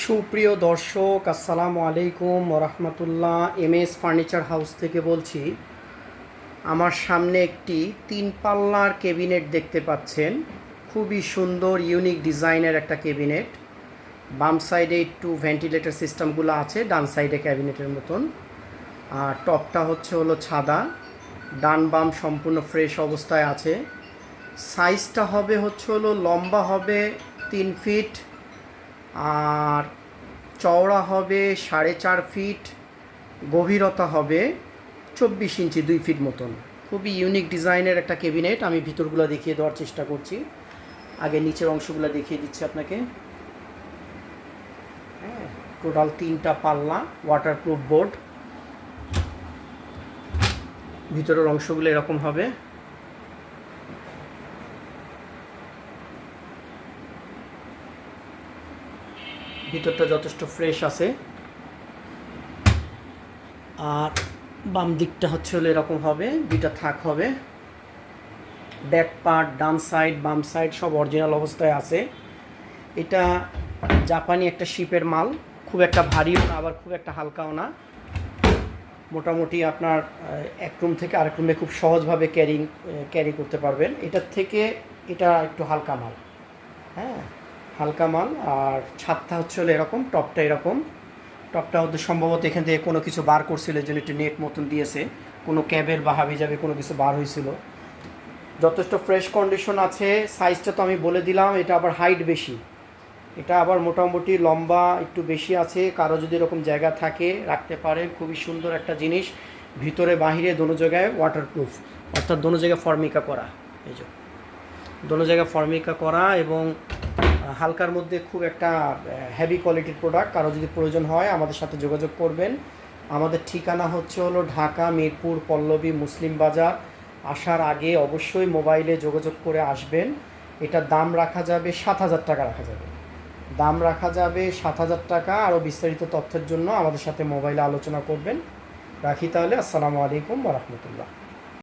সুপ্রিয় দর্শক, আসসালামু আলাইকুম ওরহমতুল্লাহ এম এস ফার্নিচার হাউস থেকে বলছি, আমার সামনে একটি তিন পাল্লার কেবিনেট দেখতে পাচ্ছেন। খুবই সুন্দর, ইউনিক ডিজাইনের একটা কেবিনেট বাম সাইডে একটু ভেন্টিলেটর সিস্টেমগুলো আছে, ডান সাইডে ক্যাবিনেটের মতন। আর টপটা হচ্ছে হলো ছাদা। ডান বাম সম্পূর্ণ ফ্রেশ অবস্থায় আছে। সাইজটা হবে হচ্ছে হলো, লম্বা হবে তিন ফিট। আর চওড়া হবে সাড়ে চার ফিট, গভীরতা হবে চব্বিশ ইঞ্চি, দুই ফিট মতন। খুবই ইউনিক ডিজাইনের একটা ক্যাবিনেট আমি ভিতরগুলো দেখিয়ে দেওয়ার চেষ্টা করছি। আগে নিচের অংশগুলো দেখিয়ে দিচ্ছি আপনাকে। হ্যাঁ টোটাল তিনটা পাল্লা ওয়াটারপ্রুফ বোর্ড ভিতরের অংশগুলো এরকম হবে। ভিতরটা যথেষ্ট ফ্রেশ আছে। আর বাম দিকটা হচ্ছে হলো এরকম হবে, দুইটা থাক হবে। ব্যাক পার্ট ডান সাইড বাম সাইড সব অরিজিনাল অবস্থায় আছে। এটা জাপানি একটা শিপের মাল, খুব একটা ভারীও না, আবার খুব একটা হালকাও না। মোটামুটি আপনার এক রুম থেকে আরেক রুমে খুব সহজভাবে ক্যারিং ক্যারি করতে পারবেন। এটার থেকে এটা একটু হালকা মাল। হ্যাঁ? হালকা মাল আর ছাদটা হচ্ছে এরকম, টপটা এরকম। টপটা হচ্ছে সম্ভবত এখান থেকে কোনো কিছু বার করছিল জন্য একটু নেট মতন দিয়েছে। কোনো ক্যাবের বা হাবি যাবে কোনো কিছু বার হয়েছিল। যথেষ্ট ফ্রেশ কন্ডিশন আছে। সাইজটা তো আমি বলে দিলাম, এটা আবার হাইট বেশি। এটা আবার মোটামুটি লম্বা, একটু বেশি আছে। কারও যদি এরকম জায়গা থাকে, রাখতে পারে খুবই সুন্দর একটা জিনিস। ভিতরে, বাহিরে দোনো জায়গায় ওয়াটারপ্রুফ অর্থাৎ দোনো জায়গায় ফর্মিকা করা। এই যে। দোনো জায়গায় ফর্মিকা করা এবং হালকার মধ্যে খুব একটা হেভি কোয়ালিটির প্রোডাক্ট কারও যদি প্রয়োজন হয় আমাদের সাথে যোগাযোগ করবেন। আমাদের ঠিকানা হচ্ছে হলো ঢাকা, মিরপুর, পল্লবী, মুসলিম বাজার। আসার আগে অবশ্যই মোবাইলে যোগাযোগ করে আসবেন। এটার দাম রাখা যাবে সাত হাজার টাকা রাখা যাবে। দাম রাখা যাবে সাত হাজার টাকা। আরও বিস্তারিত তথ্যের জন্য আমাদের সাথে মোবাইলে আলোচনা করবেন। রাখি তাহলে। আসসালামু আলাইকুম রহমতুল্লাহ।